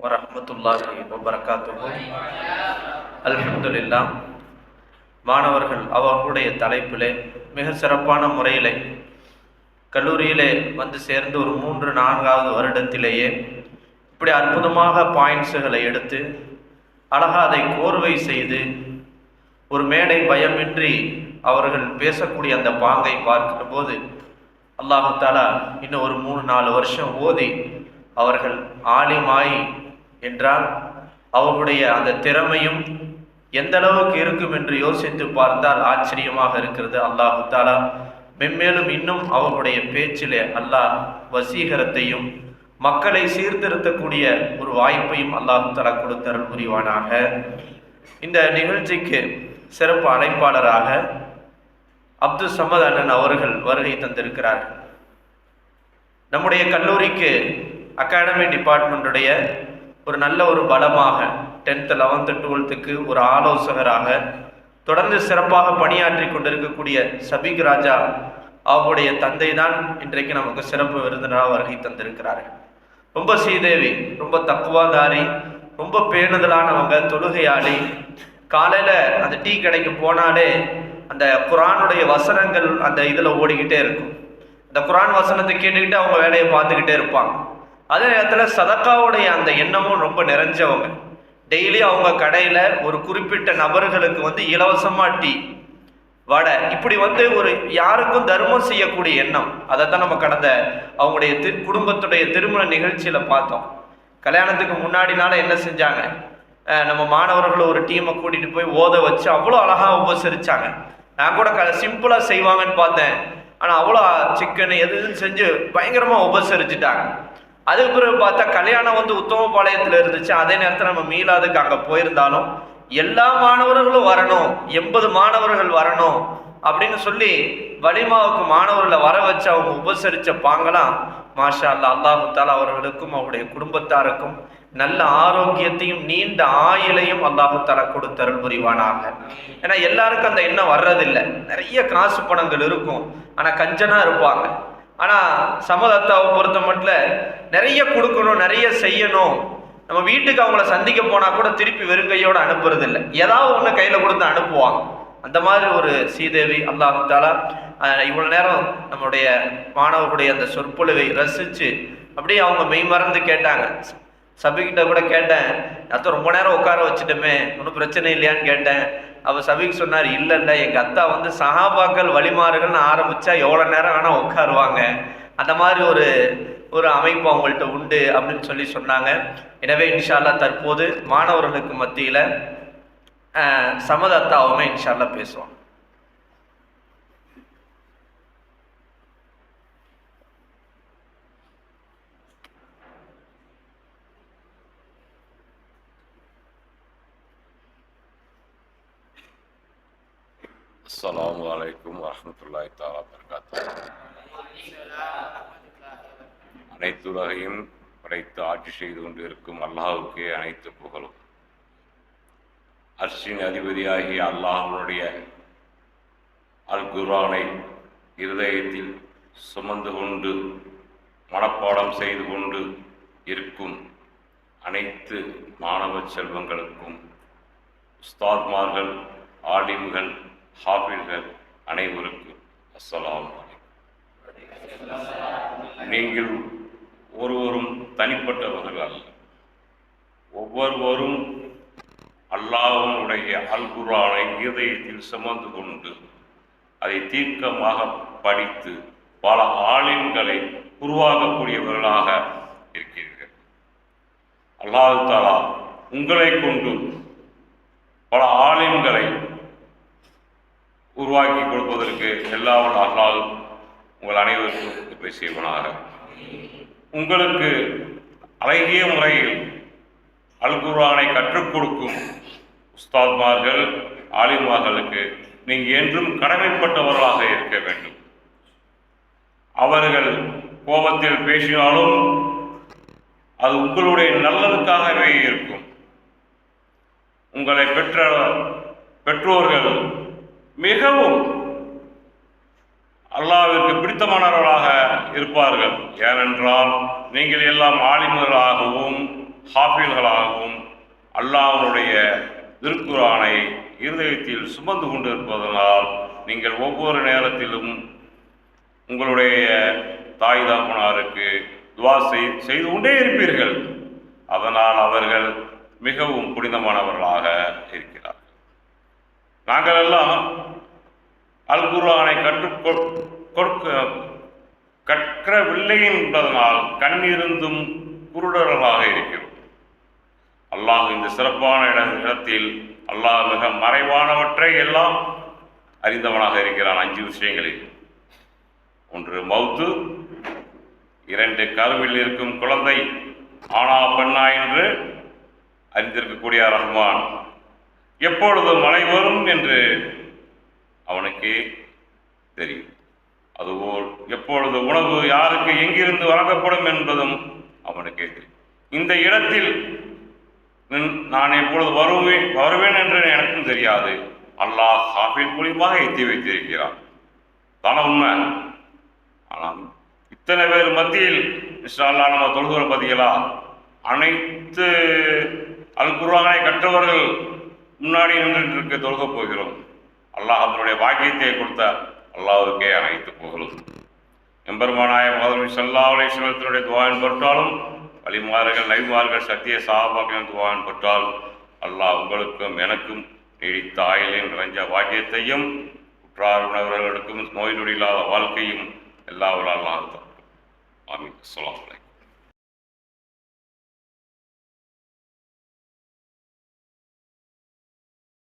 வரமத்துல்லாஹி வபரகாத்து அல்ஹம்துலில்லாஹ் மாணவர்கள் அவர்களுடைய தலைப்பிலே மிக சிறப்பான முறையிலே கல்லூரியிலே வந்து சேர்ந்து ஒரு மூன்று நான்காவது வருடத்திலேயே இப்படி அற்புதமாக பாயிண்ட்ஸுகளை எடுத்து அழகாக அதை கோர்வை செய்து ஒரு மேடை பயமின்றி அவர்கள் பேசக்கூடிய அந்த பாங்கை பார்க்கிற போது அல்லாஹாலா இன்னும் ஒரு மூணு நாலு வருஷம் ஓதி அவர்கள் ஆலிமாயி என்றால் அவர்களுடைய அந்த திறமையும் எந்த அளவுக்கு இருக்கும் என்று யோசித்து பார்த்தால் ஆச்சரியமாக இருக்கிறது. அல்லாஹு தாலா மென்மேலும் இன்னும் அவர்களுடைய பேச்சிலே அல்லாஹ் வசீகரத்தையும் மக்களை சீர்திருத்தக்கூடிய ஒரு வாய்ப்பையும் அல்லாஹு தாலா கொடுத்தரல் புரிவானாக. இந்த நிகழ்ச்சிக்கு சிறப்பு அழைப்பாளராக அப்துல் சமத் அண்ணன் அவர்கள் வருகை தந்திருக்கிறார். நம்முடைய கல்லூரிக்கு அகாடமி டிபார்ட்மெண்ட்டுடைய ஒரு நல்ல ஒரு பலமாக டென்த்து லெவன்த்து டுவெல்த்துக்கு ஒரு ஆலோசகராக தொடர்ந்து சிறப்பாக பணியாற்றி கொண்டிருக்கக்கூடிய சபிக் ராஜா அவருடைய தந்தை தான் இன்றைக்கு நமக்கு சிறப்பு விருந்தினராக வருகை தந்திருக்கிறார்கள். ரொம்ப ஸ்ரீதேவி ரொம்ப தக்குவாதாரி ரொம்ப பேணுதலானவங்க தொழுகையாளி. காலையில் அந்த டீ கடைக்கு போனாலே அந்த குரானுடைய வசனங்கள் அந்த இதில் ஓடிக்கிட்டே இருக்கும். அந்த குரான் வசனத்தை கேட்டுக்கிட்டு அவங்க வேலையை பார்த்துக்கிட்டே இருப்பாங்க. அதே நேரத்தில் சதக்காவுடைய அந்த எண்ணமும் ரொம்ப நிறைஞ்சவங்க. டெய்லி அவங்க கடையில் ஒரு குறிப்பிட்ட நபர்களுக்கு வந்து இலவசமாக டீ வடை இப்படி வந்து ஒரு யாருக்கும் தர்மம் செய்யக்கூடிய எண்ணம். அதை தான் நம்ம கடந்த அவங்களுடைய தி குடும்பத்துடைய திருமண நிகழ்ச்சியில் பார்த்தோம். கல்யாணத்துக்கு முன்னாடினால என்ன செஞ்சாங்க? நம்ம மாணவர்களை ஒரு டீமை கூட்டிகிட்டு போய் ஓத வச்சு அவ்வளோ அழகாக உபசரிச்சாங்க. நான் கூட க சிம்பிளாக செய்வாங்கன்னு பார்த்தேன். ஆனால் அவ்வளோ சிக்கன் எது எதுன்னு செஞ்சு பயங்கரமாக உபசரிச்சுட்டாங்க. அதுக்கு பிறகு பார்த்தா கல்யாணம் வந்து உத்தமபாளையத்தில் இருந்துச்சு. அதே நேரத்தில் நம்ம மீளாதுக்கு அங்கே போயிருந்தாலும் எல்லா மாணவர்களும் வரணும் எண்பது மாணவர்கள் வரணும் அப்படின்னு சொல்லி வலிமாவுக்கு மாணவர்களை வர வச்சு அவங்க உபசரித்த பாங்கலாம் மாஷா அல்லா அல்லாஹு தாலா அவர்களுக்கும் அவருடைய குடும்பத்தாருக்கும் நல்ல ஆரோக்கியத்தையும் நீண்ட ஆயுளையும் அல்லாஹு தாலா கொடுத்தருள் புரிவானாங்க ஏன்னா எல்லாருக்கும் அந்த எண்ணம் வர்றதில்லை. நிறைய காசு பணங்கள் இருக்கும். ஆனால் கஞ்சனாக இருப்பாங்க. ஆனால் சமதத்தாவை பொறுத்த மட்டும் நிறைய கொடுக்கணும் நிறைய செய்யணும். நம்ம வீட்டுக்கு அவங்கள சந்திக்க போனால் கூட திருப்பி வெறுங்கையோடு அனுப்புறது இல்லை ஏதாவது ஒன்று கையில் கொடுத்து அனுப்புவாங்க. அந்த மாதிரி ஒரு சீதேவி அல்லாஹு தாலா இவ்வளோ நேரம் நம்முடைய மாணவர்களுடைய அந்த சொற்பொழிவை ரசித்து அப்படியே அவங்க மெய் மறந்து கேட்டாங்க. சபிக்கிட்ட கூட கேட்டேன் அத்தை ரொம்ப நேரம் உட்கார வச்சுட்டோமே ஒன்றும் பிரச்சனை இல்லையான்னு கேட்டேன். அவர் சபிக் சொன்னார் இல்லைல்ல எங்கள் அத்தா வந்து சகாபாக்கள் வழிமாறுகள்னு ஆரம்பித்தா எவ்வளோ நேரம் வேணால் உட்காருவாங்க. அந்த மாதிரி ஒரு ஒரு அமைப்பு அவங்கள்ட்ட உண்டு அப்படின்னு சொல்லி சொன்னாங்க. எனவே இன்ஷால்லா தற்போது மாணவர்களுக்கு மத்தியில் சமதத்தாவுமே இன்ஷால்லா பேசுவோம். السلام عليكم ورحمة الله تعالى وبركاته அனைத்து உலகையும் படைத்து ஆட்சி செய்து கொண்டிருக்கும் அல்லாஹுக்கே அனைத்து புகழும் அர்ஷின் அதிபதியாகிய அல்லாஹனுடைய அல் குரானை இருதயத்தில் சுமந்து கொண்டு மனப்பாடம் செய்து கொண்டு இருக்கும் அனைத்து மாணவ செல்வங்களுக்கும் உஸ்தாத்மார்கள் ஆலிம்கள் ஹாஃபில்கள் அனைவருக்கும் அஸ்லாம் நீங்கள் ஒருவரும் தனிப்பட்டவர்கள் அல்ல. ஒவ்வொருவரும் அல்லாஹனுடைய அல்குரானை இதயத்தில் சுமந்து கொண்டு அதை தீர்க்கமாக படித்து பல ஆலிம்களை உருவாக்கக்கூடியவர்களாக இருக்கிறீர்கள். அல்லாஹு தாலா உங்களை கொண்டு பல ஆலிம்களை உருவாக்கி கொடுப்பதற்கு எல்லா அல்லாஹ் உங்கள் அனைவருக்கும் இப்படி செய்வனாக. உங்களுக்கு அழகிய முறையில் அல் குர்ஆனை கற்றுக் கொடுக்கும் உஸ்தாத்மார்கள் ஆலிமார்களுக்கு நீங்கள் என்றும் கடமைப்பட்டவர்களாக இருக்க வேண்டும். அவர்கள் கோபத்தில் பேசினாலும் அது உங்களுடைய நல்லதுக்காகவே இருக்கும். உங்களை பெற்ற பெற்றோர்கள் மிகவும் அல்லாவிற்கு பிடித்தமானவர்களாக இருப்பார்கள். ஏனென்றால் நீங்கள் எல்லாம் ஆலிம்களாகவும் ஹாஃபில்களாகவும் அல்லாஹ்வுடைய திருக்குறானை இருதயத்தில் சுமந்து கொண்டிருப்பதனால் நீங்கள் ஒவ்வொரு நேரத்திலும் உங்களுடைய தாய் தாப்பனாருக்கு துவா செய்து கொண்டே இருப்பீர்கள். அதனால் அவர்கள் மிகவும் புனிதமானவர்களாக இருக்கிறார் நாங்கள் எல்லாம் அல் குர்ஆனை கற்றுக் கற்கவில்லை என்பதனால் கண்ணிருந்தும் குருடர்களாக இருக்கிறோம். அல்லாஹ் இந்த சிறப்பான இட- இடத்தில் அல்லாஹ் மிக மறைவானவற்றை எல்லாம் அறிந்தவனாக இருக்கிறான். அஞ்சு விஷயங்களில். ஒன்று மௌத்து இரண்டு கருவில் இருக்கும் குழந்தை. ஆனா பெண்ணா என்று அறிந்திருக்கக்கூடிய ரஹ்மான். எப்பொழுது மழை வரும் என்று அவனுக்கே தெரியும். அதுபோல் எப்பொழுது உணவு யாருக்கு எங்கிருந்து வழங்கப்படும் என்பதும் அவனுக்கே தெரியும். இந்த இடத்தில் நான் எப்பொழுது வருவேன் வருவேன் என்று எனக்கும் தெரியாது. அல்லாஹ் ஹாஃபில் மூலியமாக எத்தி வைத்திருக்கிறான். தான உண்மை. ஆனால் இத்தனை பேர் மத்தியில் இன்ஷால்லா நம்ம தொழுகிற பதிகளா அனைத்து அல் குருவானை கற்றவர்கள் முன்னாடி நின்றுட்டு இருக்க தொழுக போகிறோம். அல்லாஹ் அதனுடைய பாக்கியத்தை கொடுத்த அல்லாஹுக்கே அனைத்து புகழும் எம்பெருமானாய முதல்வி சல்லா அலைஸ்வரத்தினுடைய துவாயன் பெற்றாலும் வழிமார்கள் நைமார்கள் சத்திய சாபாக்களின் துவாயன் பெற்றாலும் அல்லாஹ் உங்களுக்கும் எனக்கும் நீடித்த ஆயிலையும் நிறைஞ்ச பாக்கியத்தையும் உற்றார் உணவர்களுக்கும் நோய் நொடி இல்லாத வாழ்க்கையும் எல்லா அல்லாஹ் ஆமீன். அஸ்லாம் வலைக்கம்